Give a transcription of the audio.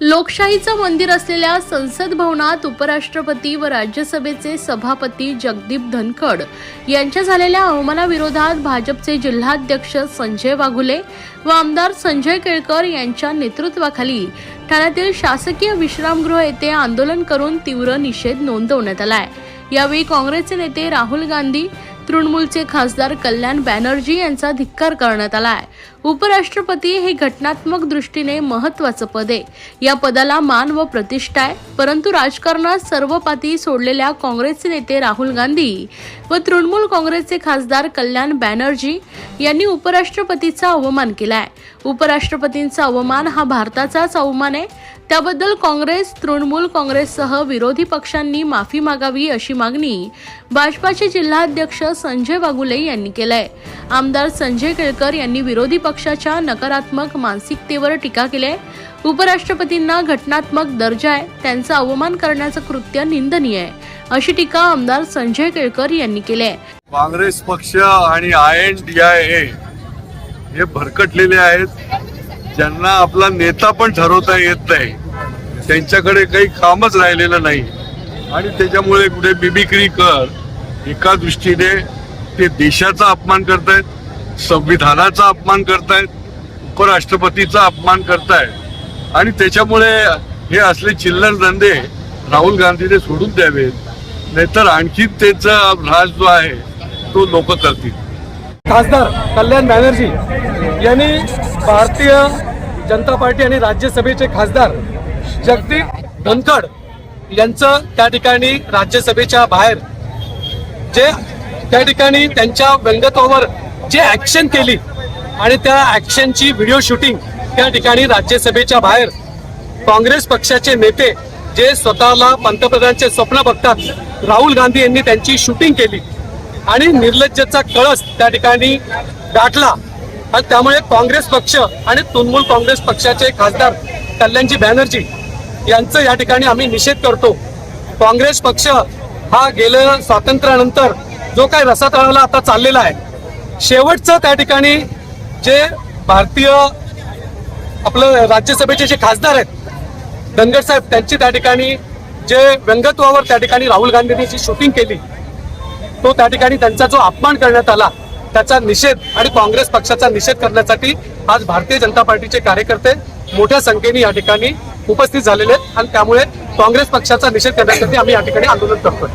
लोकशाहीचं मंदिर असलेल्या संसद भवनात उपराष्ट्रपती व राज्यसभेचे सभापती जगदीप धनखड यांच्या झालेल्या अवमानाविरोधात भाजपचे जिल्हाध्यक्ष संजय वाघुले व आमदार संजय केळकर यांच्या नेतृत्वाखाली ठाण्यातील शासकीय विश्रामगृह येथे आंदोलन करून तीव्र निषेध नोंदवण्यात आलाय. यावेळी काँग्रेसचे नेते राहुल गांधी तृणमूलचे खासदार कल्याण बॅनर्जी यांचा धिक्कार करण्यात आलाय. उपराष्ट्रपती हे घटनात्मक दृष्टीने महत्वाचं पद आहे. या पदाला मान व प्रतिष्ठा आहे. परंतु राजकारणात सर्व पाती सोडलेल्या काँग्रेसचे नेते राहुल गांधी व तृणमूल काँग्रेसचे खासदार कल्याण बॅनर्जी यांनी उपराष्ट्रपतीचा अवमान केलाय. उपराष्ट्रपतींचा अवमान हा भारताचाच अवमान आहे. त्याबद्दल काँग्रेस तृणमूल काँग्रेससह विरोधी पक्षांनी माफी मागावी अशी मागणी भाजपाचे जिल्हाध्यक्ष संजय वागुले यांनी केलंय. आमदार संजय केळकर यांनी विरोधी पक्षाच्या नकारात्मक मानसिकतेवर टीका केली आहे उपराष्ट्रपतींना घटनात्मक दर्जा आहे. त्यांचा अवमान करण्याचं कृत्य निंदनीय आहे अशी टीका आमदार संजय केळकर यांनी केली आहे काँग्रेस पक्ष आणि I N D I A हे भरकटलेले आहेत. ज्यांना आपला नेता पण ठरवता येत नाही. त्यांच्याकडे काही कामच राहिलेलं नाही. आणि त्याच्यामुळे कुठे बिबिक्री कर एका दृष्टीने ते देशाचा अपमान करतायत संविधानाचा अपमान करतायत उपराष्ट्रपतीचा अपमान करतायत. आणि त्याच्यामुळे हे असले चिल्लर धंदे राहुल गांधीने सोडून द्यावेत नाहीतर आणखी त्याचा राज जो आहे तो लोक करतील. खासदार कल्याण बॅनर्जी यांनी भारतीय जनता पार्टी आणि राज्यसभेचे खासदार जगदीप धनखड यांचं त्या ठिकाणी राज्यसभेच्या बाहेर जे त्या ठिकाणी त्यांच्या व्यंगत्वावर जे ऍक्शन केली आणि त्या ऍक्शनची व्हिडिओ शूटिंग त्या ठिकाणी राज्यसभेच्या बाहेर काँग्रेस पक्षाचे नेते जे स्वतःला पंतप्रधानांचे स्वप्न बघतात राहुल गांधी यांनी त्यांची शूटिंग केली. आणि निर्लज्जचा कळस त्या ठिकाणी गाठला. आणि त्यामुळे काँग्रेस पक्ष आणि तृणमूल काँग्रेस पक्षाचे खासदार कल्याणजी बॅनर्जी यांचं या ठिकाणी आम्ही निषेध करतो. काँग्रेस पक्ष हा गेलं स्वातंत्र्यानंतर जो काही रसातळाला आता चाललेला आहे शेवटचं त्या ठिकाणी जे भारतीय आपलं राज्यसभेचे जे खासदार आहेत धनगर साहेब त्यांची त्या ठिकाणी जे व्यंगत्वावर त्या ठिकाणी राहुल गांधींनी जी शूटिंग केली तो त्या ठिकाणी त्यांचा जो अपमान करण्यात आला त्याचा निषेध आणि काँग्रेस पक्षाचा निषेध करण्यासाठी आज भारतीय जनता पार्टीचे कार्यकर्ते मोठ्या संख्येने या ठिकाणी उपस्थित झालेले आहेत आणि त्यामुळे काँग्रेस पक्षाचा निषेध करण्यासाठी आम्ही या ठिकाणी आंदोलन करतोय.